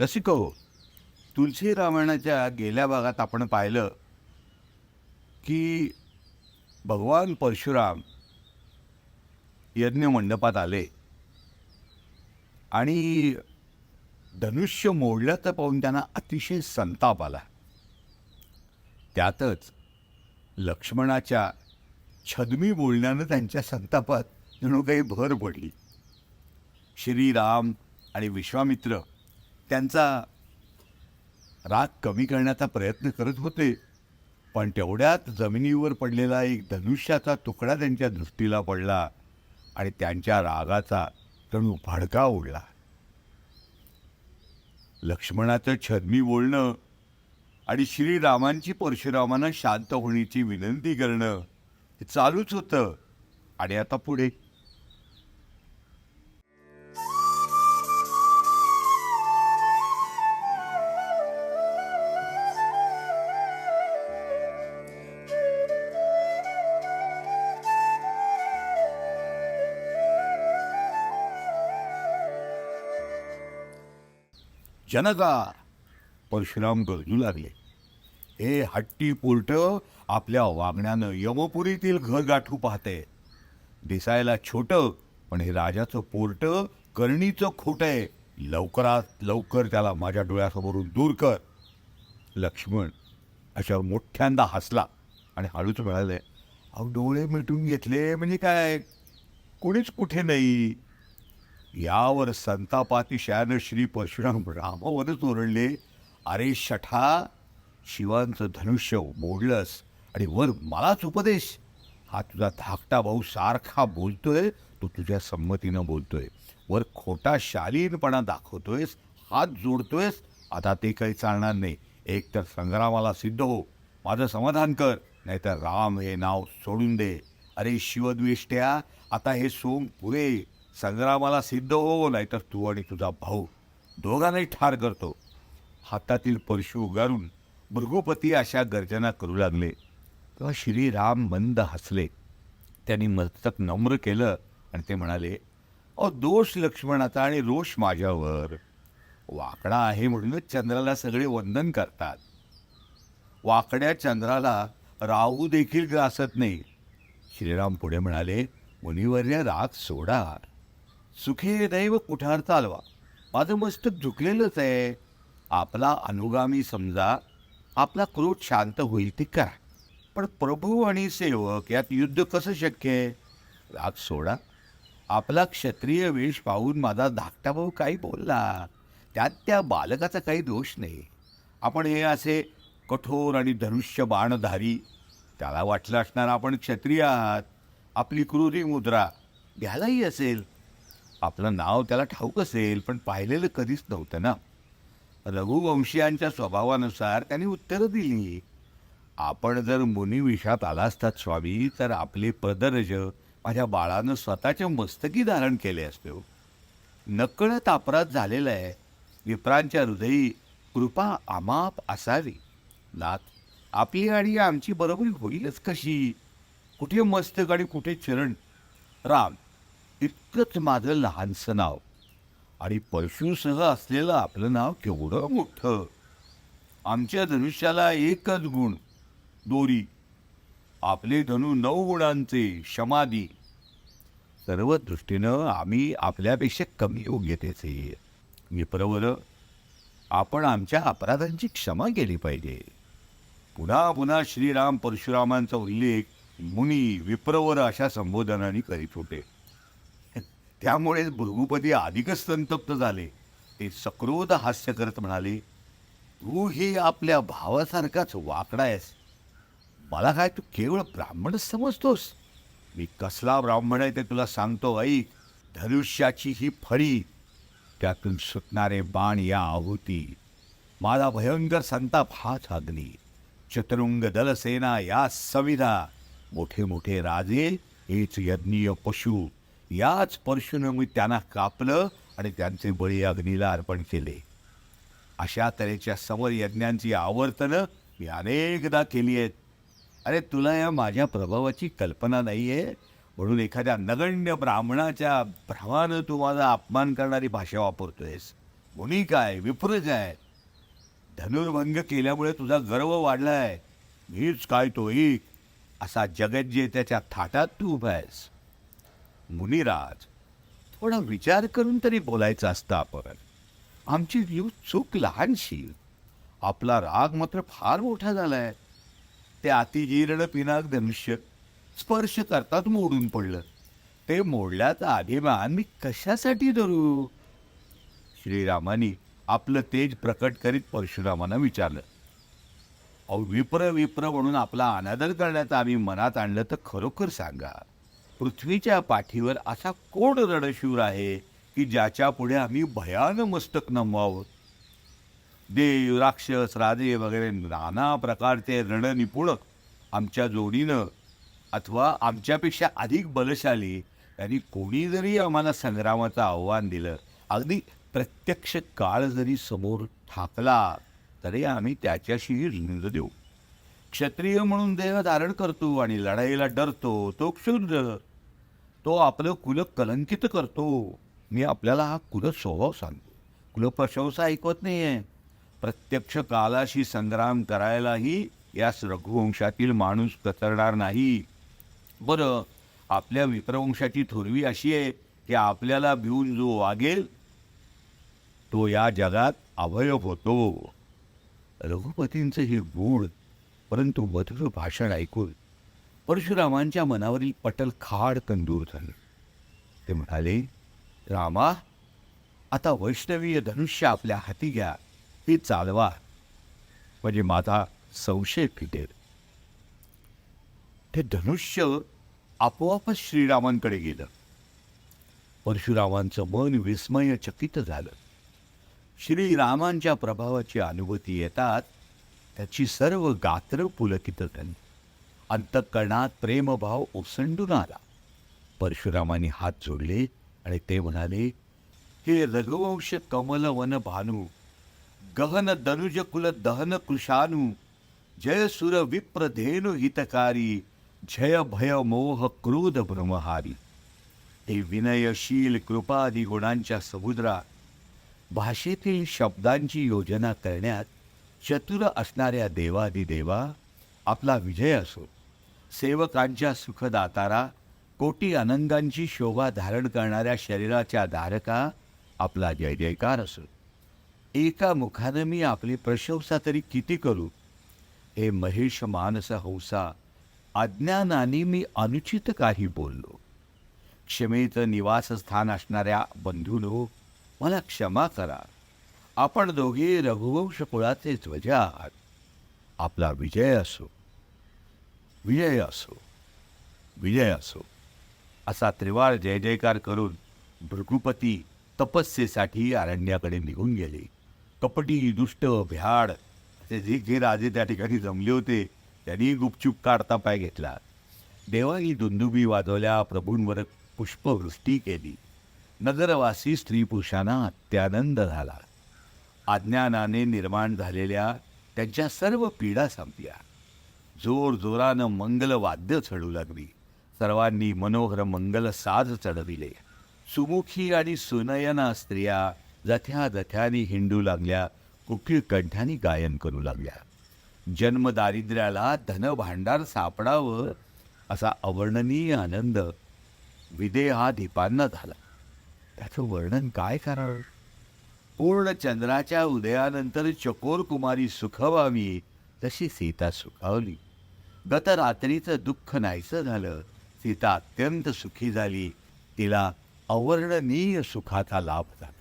रसिको तुलसी रामायणाच्या गेल्या भागात आपण पाहिलं की भगवान परशुराम यज्ञ मंडपात आले आणि धनुष्य मोडल्याचं पाहून त्यांना अतिशय संताप आला. त्यातच लक्ष्मणाच्या छदमी बोलण्यानं त्यांच्या संतापात जणू काही भर पडली. श्रीराम आणि विश्वामित्र त्यांचा राग कमी करण्याचा प्रयत्न करत होते. पण तेवढ्यात जमिनीवर पडलेला एक धनुष्याचा तुकडा त्यांच्या दृष्टीला पडला आणि त्यांच्या रागाचा जणू भडका उडला लक्ष्मणाचं छद्मी बोलणं आणि श्रीरामांची परशुरामांना शांत होण्याची विनंती करणं हे चालूच होतं. आणि आता पुढे जनता. परशुराम गरजू लागले. हे हट्टी पोर्ट आपल्या वागण्यानं यमपुरीतील घर गाठू पाहते. दिसायला छोटं पण हे राजाचं पोर्ट करणीचं खोटं आहे. लवकरात लवकर त्याला माझ्या डोळ्यासमोरून दूर कर. लक्ष्मण अशा मोठ्यांदा हसला आणि हळूच मिळाले अहो डोळे मिटून घेतले म्हणजे काय? कोणीच कुठे नाही. यावर संतापातिशयानं श्री परशुराम रामावरच ओरडले अरे शठा शिवांचं धनुष्य मोडलंस आणि वर मलाच उपदेश. हा तुझा धाकटा भाऊ सारखा बोलतोय तो तुझ्या संमतीनं बोलतोय. वर खोटा शालीनपणा दाखवतोयस हात जोडतोयस आता ते काही चालणार नाही. एक तर संग्रामाला सिद्ध हो माझं समाधान कर नाहीतर राम हे नाव सोडून दे. अरे शिवद्वेष्ट्या आता हे सोंग पुरे. संग्रामाला सिद्ध हो नाहीतर तू आणि तुझा भाऊ दोघांनाही ठार करतो. हातातील परशु उगारून भृगुपती अशा गर्जना करू लागले. तेव्हा श्रीराम मंद हसले. त्यांनी मस्तक नम्र केलं आणि ते म्हणाले अ दोष लक्ष्मणाचा आणि रोष माझ्यावर. वाकडा आहे म्हणूनच चंद्राला सगळे वंदन करतात. वाकड्या चंद्राला राहू देखील ग्रासत नाही. श्रीराम पुढे म्हणाले मुनिवर्य राग सोडा. सुखी दैव कुठार चालवा. माझं मस्तक झुकलेलंच आहे. आपला अनुगामी समजा आपला क्रोध शांत होईल ते करा. पण प्रभू आणि सेवक यात युद्ध कसं शक्य आहे? राग सोडा. आपला क्षत्रिय वेश पाहून माझा धाकटा भाऊ काही बोलला त्यात त्या बालकाचा काही दोष नाही. आपण हे असे कठोर आणि धनुष्य बाणधारी त्याला वाटलं असणार आपण क्षत्रिय आहात. आपली क्रूरी मुद्रा घ्यायलाही असेल. आपलं नाव त्याला ठाऊक असेल पण पाहिलेलं कधीच नव्हतं ना. रघुवंशीयांच्या स्वभावानुसार त्यांनी उत्तरं दिली. आपण जर मुनिविषात आला असतात स्वामी तर आपले पदरज माझ्या बाळानं स्वतःच्या मस्तकी धारण केले असते हो. नकळत अपराध झालेला आहे. विप्रांच्या हृदयी कृपा आमाप असावी. नाथ आपली आणि आमची बरोबरी होईलच कशी? कुठे मस्तक आणि कुठे चरण? राम इतकंच माझं लहानसं नाव. आणि परशुसह असलेलं आपलं नाव केवढं मोठं. आमच्या धनुष्याला एकच गुण दोरी. आपले धनु नऊ गुणांचे क्षमादी सर्व दृष्टीनं आम्ही आपल्यापेक्षा कमी योग्यतेचे. विप्रवर आपण आमच्या अपराधांची क्षमा केली पाहिजे. पुन्हा पुन्हा श्रीराम परशुरामांचा उल्लेख मुनी विप्रवर अशा संबोधनाने करीत होते. त्यामुळे भृगुपती अधिकच संतप्त झाले. ते सक्रोध हास्य करत म्हणाले तू हे आपल्या भावासारखाच वाकडा आहेस. मला काय तू केवळ ब्राह्मणच समजतोस? मी कसला ब्राह्मण आहे ते तुला सांगतो ऐक. धनुष्याची ही फळी त्यातून सुटणारे बाण या आहुती. माझा भयंकर संताप हाच अग्नी. चतुरुंग दलसेना या सविधा. मोठे मोठे राजे हेच यज्ञीय पशु. याच परशुनं मी त्यांना कापलं आणि त्यांचे बळी अग्नीला अर्पण केले. अशा तऱ्हेच्या समर यज्ञांची आवर्तनं मी अनेकदा केली आहेत. अरे तुला या माझ्या प्रभावाची कल्पना नाही आहे म्हणून एखाद्या नगण्य ब्राह्मणाच्या भ्रमानं तू माझा अपमान करणारी भाषा वापरतोयस. मुनी काय विपरीत आहे धनुर्भंग केल्यामुळे तुझा गर्व वाढला आहे मीच काय तो एक असा जगज्जेत्याच्या जे त्याच्या थाटात तू उभा आहेस. मुनिराज थोडा विचार करून तरी बोलायचं असतं आपण. आमची जीव चूक लहानशी. आपला राग मात्र फार मोठा झालाय. ते अतिजीर्ण पिनाक धनुष्य स्पर्श करतात मोडून पडलं. ते मोडल्याचा अभिमान मी कशासाठी धरू? श्रीरामानी आपलं तेज प्रकट करीत परशुरामांना विचारलं. अहो विप्र विप्र म्हणून आपला अनादर करण्याचं आम्ही मनात आणलं तर खरोखर सांगा. पृथ्वीच्या पाठीवर असा कोण रणशूर आहे की ज्याच्या पुढे आम्ही भयान मस्तक नमवावं. देव राक्षस राजे वगैरे नाना प्रकारचे रणनिपुणक आमच्या जोडीनं अथवा आमच्यापेक्षा अधिक बलशाली यांनी कोणी जरी आम्हाला संग्रामाचं आव्हान दिलं अगदी प्रत्यक्ष काळ जरी समोर ठाकला तरी आम्ही त्याच्याशीही झुंज देऊ. क्षत्रिय म्हणून देह धारण करतो आणि लढाईला डरतो तो क्षुद्र. तो आपलं कुल कलंकित करतो. मी आपल्याला हा कुल स्वभाव सांगतो. कुलप्रशंसा ऐकवत नाही आहे प्रत्यक्ष कालाशी संग्राम करायलाही यास रघुवंशातील माणूस कतरणार नाही. बरं आपल्या विप्रवंशाची थोरवी अशी आहे की आपल्याला भिवून जो वागेल तो या जगात अवयव होतो. रघुपतींचं हे गुण परंतु मधुर भाषण ऐकून परशुरामांच्या मनावरील पटल खाड कंदूर झालं. ते म्हणाले रामा आता वैष्णवीय धनुष्य आपल्या हाती घ्या हे चालवा. म्हणजे माझा संशय फिटेल. ते धनुष्य आपोआपच श्रीरामांकडे गेलं. परशुरामांचं मन विस्मयचकित झालं. श्रीरामांच्या प्रभावाची अनुभूती येतात त्याची सर्व गात्र पुलकित झाली अंतकरणात प्रेमभाव ओसंडून आला. परशुरामांनी हात जोडले आणि ते म्हणाले हे रघुवंश कमल वन भानू गहन दनुज कुल दहन कृशानू जय सुर विप्र धेनु हितकारी जय भय मोह क्रोध ब्रह्महारी. हे विनयशील कृपादी गुणांच्या समुद्रात भाषेतील शब्दांची योजना करण्यात चतुर असणाऱ्या देवादिदेवा आपला विजय असो. सेवकांच्या सुखदातारा कोटी आनंदांची शोभा धारण करणाऱ्या शरीराच्या धारका आपला जय जयकार असो. एका मुखानं मी आपली प्रशंसा तरी किती करू? हे महेश मानस हौसा अज्ञानाने मी अनुचित काही बोललो. क्षमेचं निवासस्थान असणाऱ्या बंधूनो मला क्षमा करा. आपण दोघे रघुवंश कुळाचे ध्वजा आहात आपला विजय असो. विजय असो विजय असो असा त्रिवार जय जयकार करून भृगुपती तपस्येसाठी अरण्याकडे निघून गेले. कपटी दुष्ट भ्याड असे जे जे राजे त्या ठिकाणी जमले होते त्यांनी गुपचूप काढता पाय घेतला. देवानी दुंदुबी वाजवल्या प्रभूंवर पुष्पवृष्टी केली. नगरवासी स्त्री पुरुषांना अत्यानंद झाला. अज्ञानाने निर्माण झालेल्या त्यांच्या सर्व पीडा संपल्या. जोर जोरानं मंगल वाद्य चढू लागली. सर्वांनी मनोहर मंगल साज चढविले. सुमुखी आणि सुनयना स्त्रिया जथ्या जथ्यानी हिंडू लागल्या कुठील कंठानी गायन करू लागल्या. जन्म दारिद्र्याला धनभांडार सापडावं असा अवर्णनीय आनंद विदेहाधिपांना झाला. त्याचं वर्णन काय करावं पूर्ण चंद्राच्या उदयानंतर चकोर कुमारी सुखवावी तशी सीता सुखावली. गत रात्रीचं दुःख नाहीसं झालं. सीता अत्यंत सुखी झाली. तिला अवर्णनीय सुखाचा लाभ झाला.